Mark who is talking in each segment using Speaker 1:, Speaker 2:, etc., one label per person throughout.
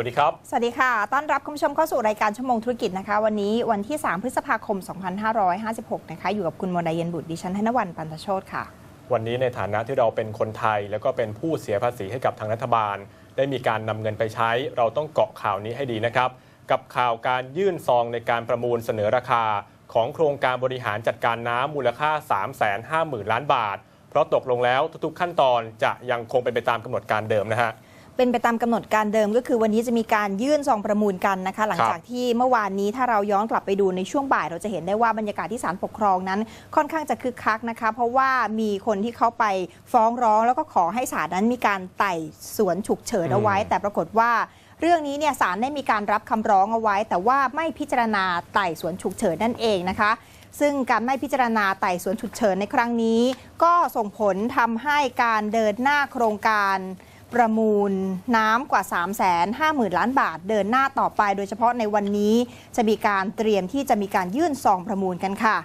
Speaker 1: วัสดีครับ
Speaker 2: สวัสดีค่ะ ต้อนรับคุณผู้ชมเข้าสู่รายการชั่วโมงธุรกิจนะคะ วันนี้วันที่ 3 พฤษภาคม 2556 นะคะ อยู่กับคุณโมดาเย็นบุตรดิฉันธนวันปันทโชตค่ะ
Speaker 1: วันนี้ในฐานะที่เราเป็นคนไทย แล้วก็เป็นผู้เสียภาษีให้กับทางรัฐบาล ได้มีการนำเงินไปใช้ เราต้องเกาะข่าวนี้ให้ดีนะครับ กับข่าวการยื่นซองในการประมูลเสนอราคา ของโครงการบริหารจัดการน้ำมูลค่า 350,000 ล้านบาท เพราะตกลงแล้วทุกๆขั้นตอนจะยังคงเป็นไปตามกำหนดการเดิมนะฮะ
Speaker 2: เป็นไปตามกำหนดการเดิมก็คือวันนี้จะมีการยื่นซองประมูลกันนะคะ หลัง
Speaker 1: ครับ
Speaker 2: จากที่เมื่อวานนี้ถ้าเราย้อนกลับไปดูในช่วงบ่าย เราจะเห็นได้ว่าบรรยากาศที่ศาลปกครองนั้น ค่อนข้างจะคึกคักนะคะ เพราะว่ามีคนที่เขาไปฟ้องร้อง แล้วก็ขอให้ศาลนั้นมีการไต่สวนฉุกเฉินเอาไว้ แต่ปรากฏว่าเรื่องนี้เนี่ยศาลได้มีการรับคำร้องเอาไว้ แต่ว่าไม่พิจารณาไต่สวนฉุกเฉินนั่นเองนะคะ ซึ่งการไม่พิจารณาไต่สวนฉุกเฉินในครั้งนี้ ก็ส่งผลทำให้การเดินหน้าโครงการ ประมูลน้ำกว่า 3 5 0 0 0 0 ล้านบาทเดินหน้าต่อไป โดยเฉพาะในวันนี้จะมีการเตรียมที่จะมีการยื่นซองประมูลกันค่ะ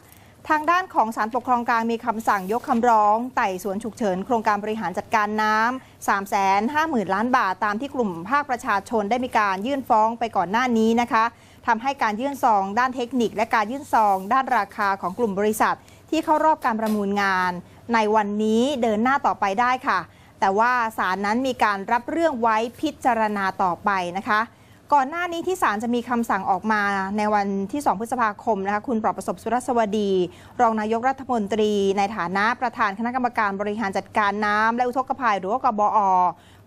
Speaker 2: ทางด้านของศาลปกครองกลางมีคำสั่งยกคำร้องไต่สวนฉุกเฉิน โครงการบริหารจัดการน้ำ 3 5 0 0 0 0 ล้านบาท ตามที่กลุ่มภาคประชาชนได้มีการยื่นฟ้องไปก่อนหน้านี้นะคะทำให้การยื่นซอง ด้านเทคนิค และการยื่นซอง ด้านราคาของกลุ่มบริษัท ที่เข้ารอบการประมูลงาน ในวันนี้เดินหน้าต่อไปได้ค่ะ แต่ว่าศาลนั้นมีการรับเรื่องไว้พิจารณาต่อไปนะคะ ก่อนหน้านี้ที่ศาลจะมีคำสั่งออกมาในวันที่ 2 พฤษภาคมนะคะคุณปลอบประสบสุรสวดี รองนายกรัฐมนตรี ในฐานะประธานคณะกรรมการบริหารจัดการน้ำและอุทกภัยหรือว่ากบอ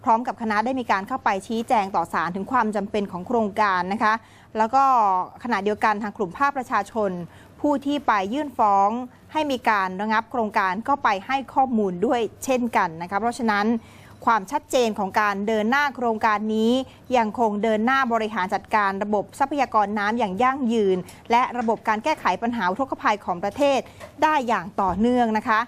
Speaker 2: ร้อมกับคณะได้มีการเข้าไปชี้แจงต่อศาลถึงความจำเป็นของโครงการนะคะ แล้วก็ขณะเดียวกันทางกลุ่มภาคประชาชน ผู้ที่ไปยื่นฟ้อง ให้มีการระงับโครงการก็ไปให้ข้อมูลด้วยเช่นกันนะคะเพราะฉะนั้นความชัดเจนของการเดินหน้าโครงการนี้ ยังคงเดินหน้าบริหารจัดการระบบทรัพยากรน้ำอย่างยั่งยืน และระบบการแก้ไขปัญหาอุทกภัยของประเทศได้อย่างต่อเนื่องนะคะ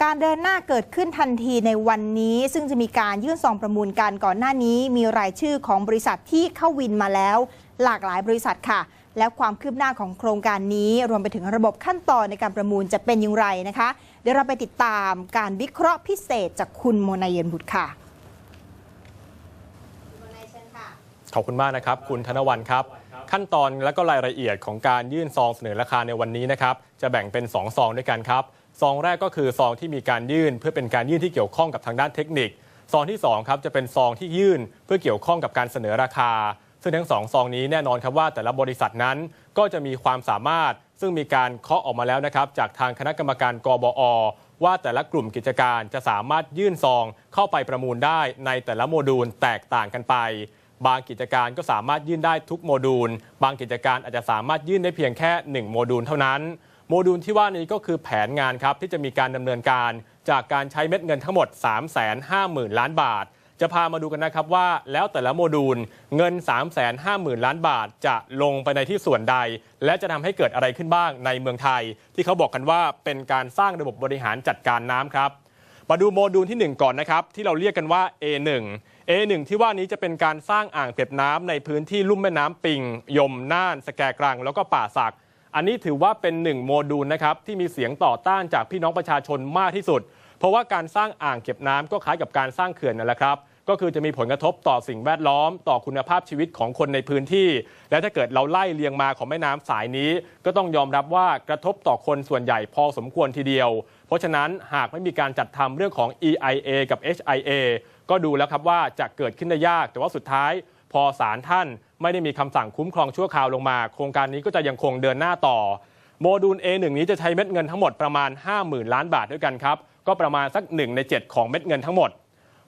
Speaker 2: การเดินหน้าเกิดขึ้นทันทีในวันนี้ ซึ่งจะมีการยื่นซองประมูลกันก่อนหน้านี้ มีรายชื่อของบริษัทที่เข้าวินมาแล้ว หลากหลายบริษัทค่ะ และความคืบหน้าของโครงการนี้ รวมไปถึงระบบขั้นตอนในการประมูลจะเป็นอย่างไรนะคะ เดี๋ยวเราไปติดตามการวิเคราะห์พิเศษจากคุณโมนายเยนบุตรค่ะ
Speaker 1: ขอบคุณมากนะครับ คุณธนวันครับขั้นตอนและก็รายละเอียดของการยื่นซองเสนอราคาในวันนี้นะครับจะแบ่งเป็น 2 ซองด้วยกันครับ ซองแรกก็คือซองที่มีการยื่น เพื่อเป็นการยื่นที่เกี่ยวข้องกับทางด้านเทคนิค ซองที่2ครับจะเป็นซองที่ยื่นเพื่อเกี่ยวข้องกับการเสนอราคา ซึ่งทั้งสองซองนี้แน่นอนครับว่าแต่ละบริษัทนั้นก็จะมีความสามารถ ซึ่งมีการเคาะออกมาแล้วนะครับจากทางคณะกรรมการกบอว่าแต่ละกลุ่มกิจการจะสามารถยื่นซองเข้าไปประมูลได้ในแต่ละโมดูลแตกต่างกันไป บางกิจการก็สามารถยื่นได้ทุกโมดูล บางกิจการอาจจะสามารถยื่นได้เพียงแค่ 1 โมดูลเท่านั้น โมดูลที่ว่านี้ก็คือแผนงานครับที่จะมีการดำเนินการจากการใช้เม็ดเงินทั้งหมด 350,000 ล้านบาท จะพามาดูกันนะครับว่า แล้วแต่ละโมดูลเงิน 350,000 ล้านบาทจะลงไปในที่ส่วนใด และจะทำให้เกิดอะไรขึ้นบ้างในเมืองไทย ที่เขาบอกกันว่าเป็นการสร้างระบบบริหารจัดการน้ำครับมาดูโมดูลที่ 1 ก่อนนะครับที่เราเรียกกันว่า A1 A1 ที่ว่านี้จะเป็นการสร้างอ่างเก็บน้ำในพื้นที่ลุ่มแม่น้ำปิง ยมน่าน สแกกรัง แล้วก็ป่าสัก อันนี้ถือว่าเป็นหนึ่งโมดูลนะครับที่มีเสียงต่อต้านจากพี่น้องประชาชนมากที่สุด เพราะว่าการสร้างอ่างเก็บน้ำก็คล้ายกับการสร้างเขื่อนนั่นแหละครับก็คือจะมีผลกระทบต่อสิ่งแวดล้อม ต่อคุณภาพชีวิตของคนในพื้นที่ และถ้าเกิดเราไล่เรียงมาของแม่น้ำสายนี้ ก็ต้องยอมรับว่ากระทบต่อคนส่วนใหญ่พอสมควรทีเดียว เพราะฉะนั้นหากไม่มีการจัดทำเรื่องของ EIA กับ HIA ก็ดูแล้วครับว่าจะเกิดขึ้นได้ยาก แต่ว่าสุดท้ายพอศาลท่าน ไม่ได้มีคำสั่งคุ้มครองชั่วคราวลงมา โครงการนี้ก็จะยังคงเดินหน้าต่อ โมดูล A1 นี้จะใช้เม็ดเงินทั้งหมดประมาณ 50,000 ล้านบาทด้วยกันครับ ก็ประมาณสัก 1 ใน 7 ของเม็ดเงินทั้งหมด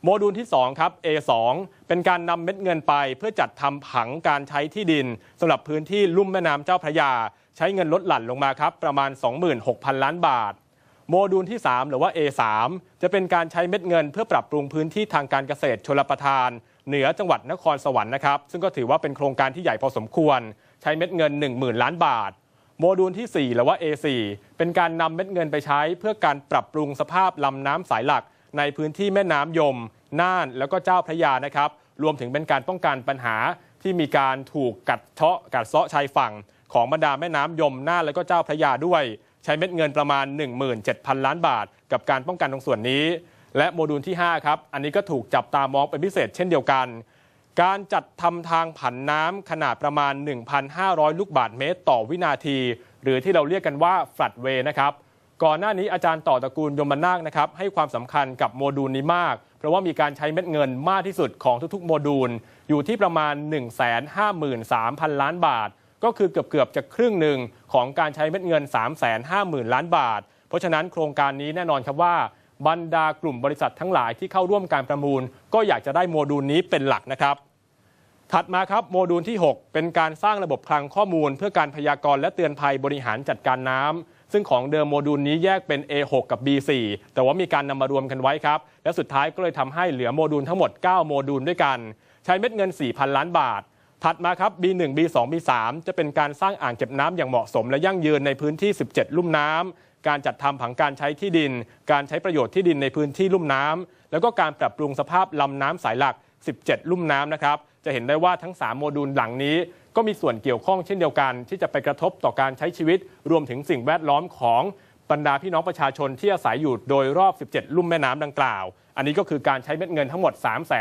Speaker 1: โมดูลที่2ครับ A2 เป็นการนำเม็ดเงินไปเพื่อจัดทำผังการใช้ที่ดินสำหรับพื้นที่ลุ่มแม่น้ำเจ้าพระยา ใช้เงินลดหลั่นลงมาครับประมาณ 26,000 ล้านบาทโมดูลที่ 3 หรือว่า A3 จะเป็นการใช้เม็ดเงินเพื่อปรับปรุงพื้นที่ทางการเกษตรชลประทาน เหนือจังหวัดนครสวรรค์นะครับ ซึ่งก็ถือว่าเป็นโครงการที่ใหญ่พอสมควร ใช้เม็ดเงิน 10,000 ล้านบาท โมดูลที่ 4 หรือว่า A4 เป็นการนำเม็ดเงินไปใช้ เพื่อการปรับปรุงสภาพลำน้ำสายหลัก ในพื้นที่แม่น้ำยม น่าน แล้วก็เจ้าพระยานะครับ รวมถึงเป็นการป้องกันปัญหาที่มีการถูกกัดเชาะกัดเซาะชายฝั่ง ของบรรดาแม่น้ำยม น่าน แล้วก็เจ้าพระยาด้วย ใช้เม็ดเงินประมาณ 17,000 ล้านบาท กับการป้องกันตรงส่วนนี้ และโมดูลที่ 5 ครับ อันนี้ก็ถูกจับตามองเป็นพิเศษเช่นเดียวกัน การจัดทำทางผันน้ำขนาดประมาณ 1,500 ลูกบาศก์เมตรต่อวินาที หรือที่เราเรียกกันว่าฟลัดเวย์นะครับ ก่อนหน้านี้อาจารย์ต่อตระกูลยมนาคนะครับให้ความสำคัญกับโมดูลนี้มาก เพราะว่ามีการใช้เม็ดเงินมากที่สุดของทุกๆ โมดูล อยู่ที่ประมาณ 153,000 ล้านบาท ก็คือเกือบๆจะครึ่งหนึ่งของการใช้เม็ดเงิน 350,000 ล้านบาท เพราะฉะนั้นโครงการนี้แน่นอนครับว่า บรรดากลุ่มบริษัททั้งหลายที่เข้าร่วมการประมูล ก็อยากจะได้โมดูลนี้เป็นหลักนะครับ ถัดมาครับโมดูลที่ 6 เป็นการสร้างระบบคลังข้อมูล เพื่อการพยากรณ์และเตือนภัยบริหารจัดการน้ำซึ่งของเดิมโมดูลนี้แยกเป็น A6 กับ B4 แต่ว่ามีการนำมารวมกันไว้ครับ และสุดท้ายก็เลยทำให้เหลือโมดูลทั้งหมด 9 โมดูลด้วยกัน ใช้เม็ดเงิน 4,000 ล้านบาท ถัดมาครับ B1 B2 B3 จะเป็นการสร้างอ่างเก็บน้ำอย่างเหมาะสม และยั่งยืนในพื้นที่ 17 ลุ่มน้ำการจัดทำผังการใช้ที่ดิน การใช้ประโยชน์ที่ดินในพื้นที่ลุ่มน้ำแล้วก็การปรับปรุงสภาพลำน้ำสายหลัก 17 ลุ่มน้ำนะครับจะเห็นได้ว่าทั้ง 3 โมดูลหลังนี้ก็มีส่วนเกี่ยวข้องเช่นเดียวกัน ที่จะไปกระทบต่อการใช้ชีวิต รวมถึงสิ่งแวดล้อมของบรรดาพี่น้องประชาชนที่อาศัยอยู่โดยรอบ 17 ลุ่มแม่น้ำดังกล่าว อันนี้ก็คือการใช้เม็ดเงินทั้งหมด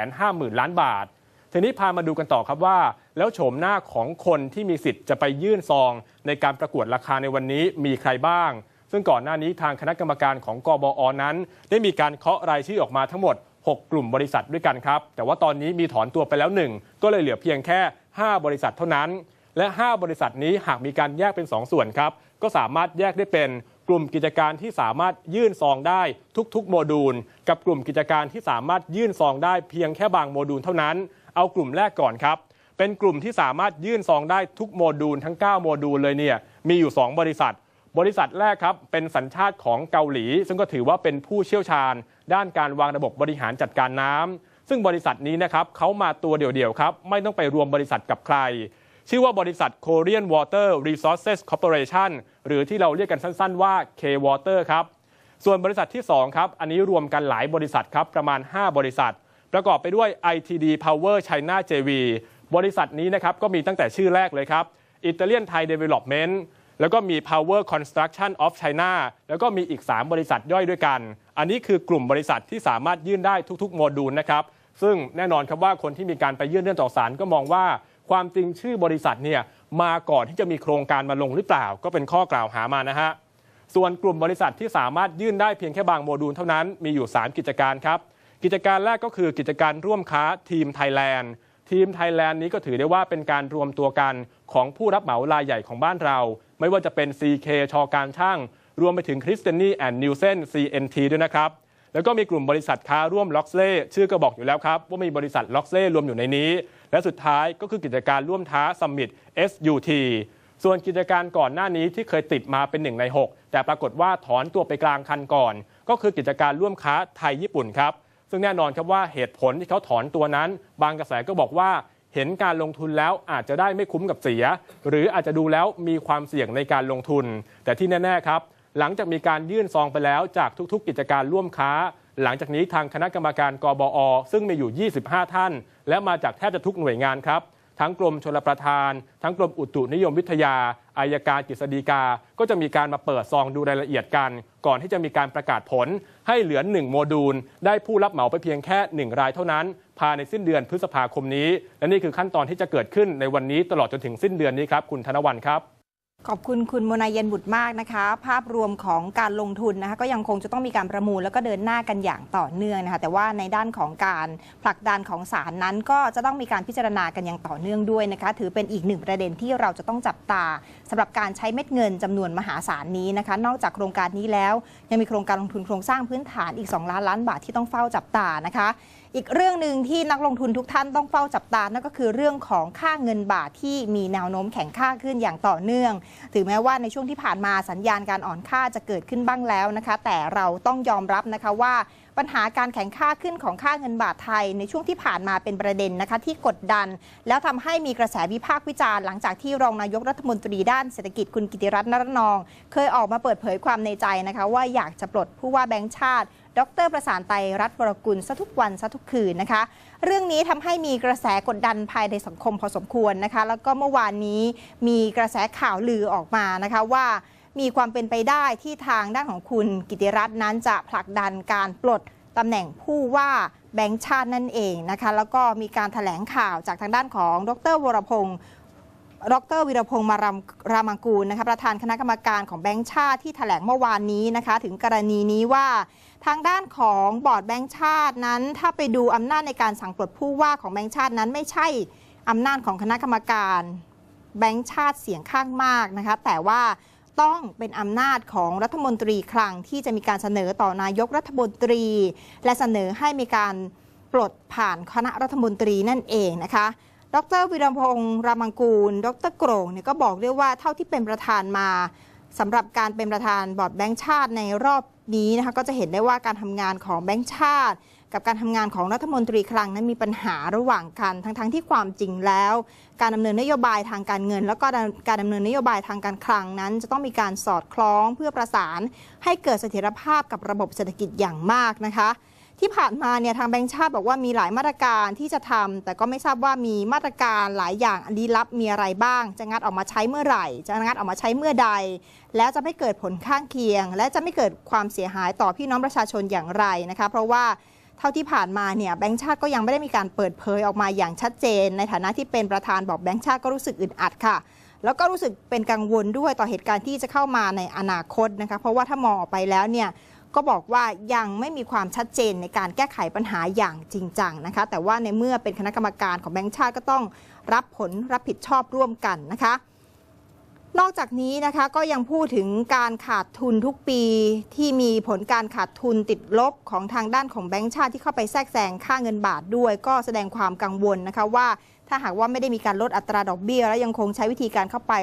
Speaker 1: 350,000 ล้านบาท ทีนี้พามาดูกันต่อครับว่า แล้วโฉมหน้าของคนที่มีสิทธิ์จะไปยื่นซอง ในการประกวดราคาในวันนี้มีใครบ้าง ซึ่งก่อนหน้านี้ทางคณะกรรมการของกบอนั้น ได้มีการเคาะรายชื่อออกมาทั้งหมด 6 กลุ่มบริษัทด้วยกันครับ แต่ว่าตอนนี้มีถอนตัวไปแล้วหนึ่งก็เลยเหลือเพียงแค่ 5 บริษัทเท่านั้น และ 5 บริษัทนี้หากมีการแยกเป็น 2 ส่วนครับ ก็สามารถแยกได้เป็นกลุ่มกิจการที่สามารถยื่นซองได้ทุกๆ โมดูล กับกลุ่มกิจการที่สามารถยื่นซองได้เพียงแค่บางโมดูลเท่านั้น เอากลุ่มแรกก่อนครับ เป็นกลุ่มที่สามารถยื่นซองได้ทุกโมดูลทั้ง 9 โมดูลเลยเนี่ยมีอยู่ 2 บริษัท บริษัทแรกครับเป็นสัญชาติของเกาหลี ซึ่งก็ถือว่าเป็นผู้เชี่ยวชาญ ด้านการวางระบบบริหารจัดการน้ำซึ่งบริษัทนี้นะครับเขามาตัวเดี่ยวๆครับไม่ต้องไปรวมบริษัทกับใคร ชื่อว่าบริษัท Korean Water Resources Corporation หรือที่เราเรียกกันสั้น ๆ ว่า K-Water ครับส่วนบริษัทที่2ครับอันนี้รวมกันหลายบริษัทครับประมาณ 5 บริษัท ประกอบไปด้วย ITD Power China JV บริษัทนี้นะครับก็มีตั้งแต่ชื่อแรกเลยครับ Italian Thai Development แล้วก็มี Power Construction of China แล้วก็มีอีก 3 บริษัทย่อยด้วยกัน อันนี้คือกลุ่มบริษัทที่สามารถยื่นได้ทุกๆ โมดูลนะครับ ซึ่งแน่นอนครับว่าคนที่มีการไปยื่นเรื่องต่อศาลก็มองว่าความจริงชื่อบริษัทเนี่ยมาก่อนที่จะมีโครงการมาลงหรือเปล่า ก็เป็นข้อกล่าวหามานะฮะ ส่วนกลุ่มบริษัทที่สามารถยื่นได้เพียงแค่บางโมดูลเท่านั้น มีอยู่ 3 กิจการครับ กิจการแรกก็คือกิจการร่วมค้าทีมไทยแลนด์ ทีมไทยแลนด์นี้ก็ถือได้ว่าเป็นการรวมตัวกันของผู้รับเหมารายใหญ่ของบ้านเรา ไม่ว่าจะเป็น CK ชอการช่าง รวมไปถึงคริสเตนนี่แอนด์นิวเซน CNT ด้วยนะครับ แล้วก็มีกลุ่มบริษัทค้าร่วมล็อกเล่ชื่อก็บอกอยู่แล้วครับ ว่ามีบริษัทล็อกเล่รวมอยู่ในนี้ และสุดท้ายก็คือกิจการร่วมท้าซัมมิต SUT ส่วนกิจการก่อนหน้านี้ที่เคยติดมาเป็น 1 ใน 6 แต่ปรากฏว่าถอนตัวไปกลางคันก่อน ก็คือกิจการร่วมค้าไทยญี่ปุ่นครับ ซึ่งแน่นอนครับว่าเหตุผลที่เขาถอนตัวนั้น บางกระแสก็บอกว่าเห็นการลงทุนแล้วอาจจะได้ไม่คุ้มกับเสีย หรืออาจจะดูแล้วมีความเสี่ยงในการลงทุน แต่ที่แน่ๆครับ หลังจากมีการยื่นซองไปแล้วจากทุกๆ กิจการร่วมค้า หลังจากนี้ทางคณะกรรมการกบอ ซึ่งมีอยู่ 25 ท่าน และมาจากแทบจะทุกหน่วยงานครับ ทั้งกรมชลประทาน ทั้งกรมอุตุนิยมวิทยาอายการกฤษฎีกา ก็จะมีการมาเปิดซองดูรายละเอียดกัน ก่อนที่จะมีการประกาศผล ให้เหลือ 1 โมดูล ได้ผู้รับเหมาไปเพียงแค่ 1 รายเท่านั้น ภายในสิ้นเดือนพฤษภาคมนี้ และนี่คือขั้นตอนที่จะเกิดขึ้นในวันนี้ตลอดจนถึงสิ้นเดือนนี้ครับ คุณธนวันครับ
Speaker 2: ขอบคุณคุณโมนายเย็นบุตรมากนะคะ ภาพรวมของการลงทุนนะคะก็ยังคงจะต้องมีการประมูลแล้วก็เดินหน้ากันอย่างต่อเนื่องนะคะแต่ว่าในด้านของการผลักดันของศาลนั้น ก็จะต้องมีการพิจารณากันอย่างต่อเนื่องด้วยนะคะ ถือเป็นอีกหนึ่งประเด็นที่เราจะต้องจับตาสำหรับการใช้เม็ดเงินจำนวนมหาศาลนี้นะคะ นอกจากโครงการนี้แล้ว ยังมีโครงการลงทุนโครงสร้างพื้นฐานอีก 2 ล้านล้านบาทที่ต้องเฝ้าจับตานะคะ อีกเรื่องหนึ่งที่นักลงทุนทุกท่านต้องเฝ้าจับตา นั่นก็คือเรื่องของค่าเงินบาทที่มีแนวโน้มแข็งค่าขึ้นอย่างต่อเนื่อง ถึงแม้ว่าในช่วงที่ผ่านมาสัญญาณการอ่อนค่าจะเกิดขึ้นบ้างแล้วนะคะ แต่เราต้องยอมรับนะคะว่าปัญหาการแข็งค่าขึ้นของค่าเงินบาทไทย ในช่วงที่ผ่านมาเป็นประเด็นนะคะที่กดดัน แล้วทำให้มีกระแสวิพากษ์วิจารณ์หลังจากที่รองนายกรัฐมนตรีด้านเศรษฐกิจคุณกิติรัตน์นรนอง เคยออกมาเปิดเผยความในใจนะคะว่าอยากจะปลดผู้ว่าแบงค์ชาติ ดรประสานไตรรัตน์วรกุลซะทุกวันซะทุกคืนนะคะ เรื่องนี้ทำให้มีกระแสกดดันภายในสังคมพอสมควรนะคะ แล้วก็เมื่อวานนี้มีกระแสข่าวลือออกมานะคะว่ามีความเป็นไปได้ที่ทางด้านของคุณกิติรัตน์นั้นจะผลักดันการปลดตำแหน่งผู้ว่าแบงค์ชาตินั่นเองนะคะ แล้วก็มีการถแถลงข่าวจากทางด้านของดรวรพงศ์ดรวีรพงศ์มารามรามังกูลนะคะประธานคณะกรรมการของแบงค์ชาติที่ถแถลงเมื่อวานนี้นะคะ ถึงกรณีนี้ว่า ทางด้านของบอร์ดแบงค์ชาตินั้น ถ้าไปดูอำนาจในการสั่งปลดผู้ว่าของแบงค์ชาตินั้นไม่ใช่อำนาจของคณะกรรมการแบงค์ชาติเสียงข้างมากนะคะ แต่ว่าต้องเป็นอำนาจของรัฐมนตรีคลังที่จะมีการเสนอต่อนายกรัฐมนตรี และเสนอให้มีการปลดผ่านคณะรัฐมนตรีนั่นเองนะคะ ดรวิรพงศ์รามังกูล ดรโกรงเนี่ยก็บอกด้วยว่าเท่าที่เป็นประธานมาสำหรับการเป็นประธานบอร์ดแบงค์ชาติในรอบ นี้นะคะก็จะเห็นได้ว่าการทำงานของแบงค์ชาติ กับการทำงานของรัฐมนตรีคลังนั้นมีปัญหาระหว่างกันทั้งๆทที่ความจริงแล้ว การดำเนินนโยบายทางการเงิน แล้วก็การดำเนินนโยบายทางการคลังนั้น จะต้องมีการสอดคล้องเพื่อประสาน ให้เกิดเสถียรภาพกับระบบเศรษฐกิจอย่างมากนะคะ ที่ผ่านมาเนี่ยทางแบงค์ชาติบอกว่ามีหลายมาตรการที่จะทำแต่ก็ไม่ทราบว่ามีมาตรการหลายอย่างอันลี้ลับมีอะไรบ้าง จะงัดออกมาใช้เมื่อไหร่ จะงัดออกมาใช้เมื่อใด แล้วจะไม่เกิดผลข้างเคียง และจะไม่เกิดความเสียหายต่อพี่น้องประชาชนอย่างไรนะคะเพราะว่าเท่าที่ผ่านมาเนี่ยแบงค์ชาติก็ยังไม่ได้มีการเปิดเผยออกมาอย่างชัดเจน ในฐานะที่เป็นประธานบอกแบงค์ชาติก็รู้สึกอึดอัดค่ะ แล้วก็รู้สึกเป็นกังวลด้วยต่อเหตุการณ์ที่จะเข้ามาในอนาคตนะคะเพราะว่าถ้ามองออกไปแล้วเนี่ย ก็บอกว่ายังไม่มีความชัดเจนในการแก้ไขปัญหาอย่างจริงจังนะคะ แต่ว่าในเมื่อเป็นคณะกรรมการของแบงค์ชาติก็ต้องรับผลรับผิดชอบร่วมกันนะคะ นอกจากนี้นะคะก็ยังพูดถึงการขาดทุนทุกปีที่มีผลการขาดทุนติดลบของทางด้านของแบงก์ชาติที่เข้าไปแทรกแซงค่าเงินบาทด้วย ก็แสดงความกังวลนะคะว่า ถ้าหากว่าไม่ได้มีการลดอัตราดอกเบี้ย แล้วยังคงใช้วิธีการเข้าไป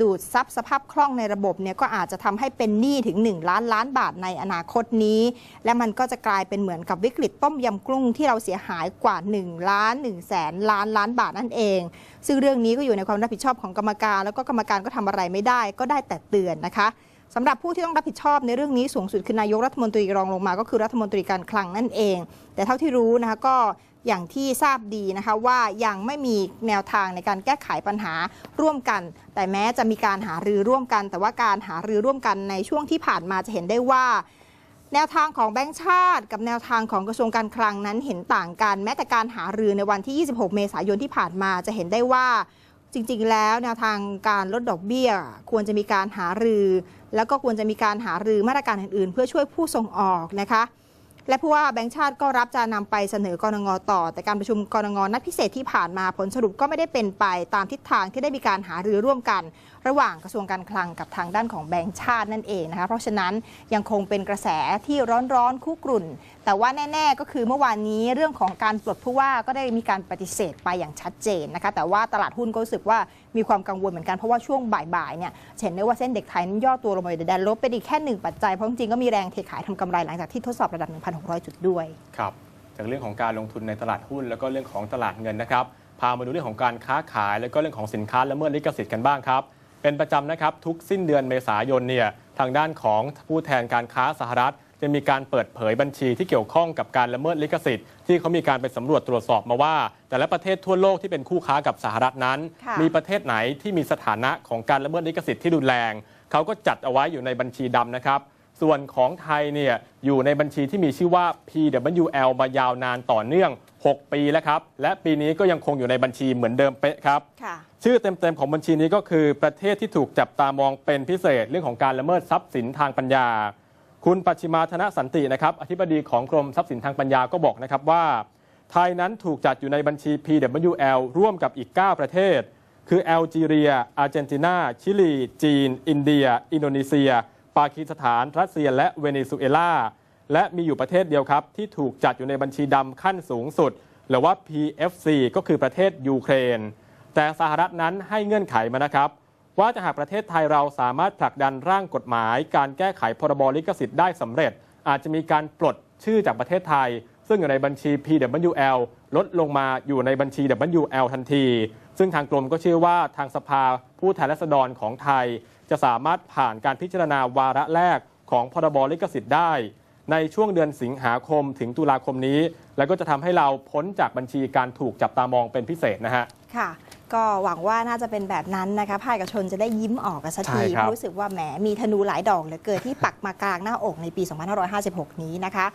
Speaker 2: ดูดซับสภาพคล่องในระบบเนี่ยก็อาจจะทำให้เป็นหนี้ถึง 1 ล้านล้านบาทในอนาคตนี้ และมันก็จะกลายเป็นเหมือนกับวิกฤตต้มยำกุ้งที่เราเสียหายกว่า 1 ล้าน1แสนล้านล้านบาทนั่นเอง ซึ่งเรื่องนี้ก็อยู่ในความรับผิดชอบของกรรมการ แล้วก็กรรมการก็ทำอะไรไม่ได้ ก็ได้แต่เตือนนะคะ สำหรับผู้ที่ต้องรับผิดชอบในเรื่องนี้สูงสุดคือนายกรัฐมนตรีรองลงมา ก็คือรัฐมนตรีการคลังนั่นเอง แต่เท่าที่รู้นะคะก็อย่างที่ทราบดีนะคะว่ายังไม่มีแนวทางในการแก้ไขปัญหาร่วมกัน แต่แม้จะมีการหารือร่วมกัน แต่ว่าการหารือร่วมกันในช่วงที่ผ่านมาจะเห็นได้ว่า แนวทางของแบงก์ชาติ กับแนวทางของกระทรวงการคลังนั้นเห็นต่างกัน แม้แต่การหารือในวันที่ 26 เมษายนที่ผ่านมาจะเห็นได้ว่า จริงๆ แล้วแนวทางการลดดอกเบี้ย ควรจะมีการหารือ แล้วก็ควรจะมีการหารือมาตรการอื่นๆ เพื่อช่วยผู้ส่งออกนะคะและผู้ว่าแบงก์ชาติก็รับจะนำไปเสนอกรงงต่อ แต่การประชุมกรงงนัดพิเศษที่ผ่านมาผลสรุปก็ไม่ได้เป็นไปตามทิศทางที่ได้มีการหารือร่วมกันระหว่างกระทรวงการคลังกับทางด้านของแบงก์ชาตินั่นเองนะคะเพราะฉะนั้นยังคงเป็นกระแสที่ร้อนๆคุกรุ่น แต่ว่าแน่ ๆ ก็คือเมื่อวานนี้เรื่องของการปลดผู้ว่าก็ได้มีการปฏิเสธไปอย่างชัดเจนนะคะแต่ว่าตลาดหุ้นก็รู้สึกว่ามีความกังวลเหมือนกันเพราะว่าช่วงบ่ายๆเนี่ยเห็นได้ว่าเส้นเด็กไทยนั้นย่อตัวลงมาอยู่ในแดนลบเป็นอีกแค่หนึ่งปัจจัยเพราะจริงๆก็มีแรงเทขายทำกำไรหลังจากที่ทดสอบระดับ 1,600 จุดด้วย
Speaker 1: ครับจากเรื่องของการลงทุนในตลาดหุ้นแล้วก็เรื่องของตลาดเงินนะครับพามาดูเรื่องของการค้าขาย แล้วก็เรื่องของสินค้าละเมิดลิขสิทธิ์กันบ้างครับ เป็นประจำนะครับทุกสิ้นเดือนเมษายนเนี่ยทางด้านของผู้แทนการค้าสหรัฐ จะมีการเปิดเผยบัญชีที่เกี่ยวข้องกับการละเมิดลิขสิทธิ์ที่เขามีการไปสำรวจตรวจสอบมาว่า แต่ละประเทศทั่วโลกที่เป็นคู่ค้ากับสหรัฐนั้น
Speaker 2: ค่ะ
Speaker 1: มีประเทศไหนที่มีสถานะของการละเมิดลิขสิทธิ์ที่รุนแรงเขาก็จัดเอาไว้อยู่ในบัญชีดำนะครับส่วนของไทยเนี่ยอยู่ในบัญชีที่มีชื่อว่า PWL มายาวนานต่อเนื่อง 6 ปีแล้วครับ และปีนี้ก็ยังคงอยู่ในบัญชีเหมือนเดิมเป๊ะครับ
Speaker 2: ค่ะ
Speaker 1: ชื่อเต็มๆของบัญชีนี้ก็คือประเทศที่ถูกจับตามองเป็นพิเศษเรื่องของการละเมิดทรัพย์สินทางปัญญา คุณปัชิมาธนสันตินะครับอธิบดีของกรมทรัพย์สินทางปัญญาก็บอกนะครับว่า ไทยนั้นถูกจัดอยู่ในบัญชี PWL ร่วมกับอีก 9 ประเทศ คือแอลจีเรีย อาร์เจนตินา ชิลี จีน อินเดีย อินโดนีเซีย ปากีสถาน รัสเซีย และเวเนซุเอลาและมีอยู่ประเทศเดียวครับ ที่ถูกจัดอยู่ในบัญชีดำขั้นสูงสุด หรือว่า PFC ก็คือประเทศยูเครน แต่สหรัฐนั้นให้เงื่อนไขมานะครับ ว่าจะหากประเทศไทยเราสามารถผลักดันร่างกฎหมาย การแก้ไขพรบลิขสิทธิ์ได้สำเร็จ อาจจะมีการปลดชื่อจากประเทศไทย ซึ่งอยู่ในบัญชี PWL ลดลงมาอยู่ในบัญชี WL ทันที ซึ่งทางกรมก็เชื่อว่าทางสภาผู้แทนราษฎรของไทย จะสามารถผ่านการพิจารณาวาระแรกของพรบลิขสิทธิ์ได้ ในช่วงเดือนสิงหาคมถึงตุลาคมนี้ แล้วก็จะทำให้เราพ้นจากบัญชีการถูกจับตามองเป็นพิเศษนะฮะ
Speaker 2: ค่ะ ก็หวังว่าน่าจะเป็นแบบนั้นนะคะภาคเอกชนจะได้ยิ้มออกกันสักที
Speaker 1: ใช่ครับ
Speaker 2: รู้สึกว่าแหมมีธนูหลายดอกเหลือเกินที่ปักมากลางหน้าอกในปี 2556 นี้นะคะ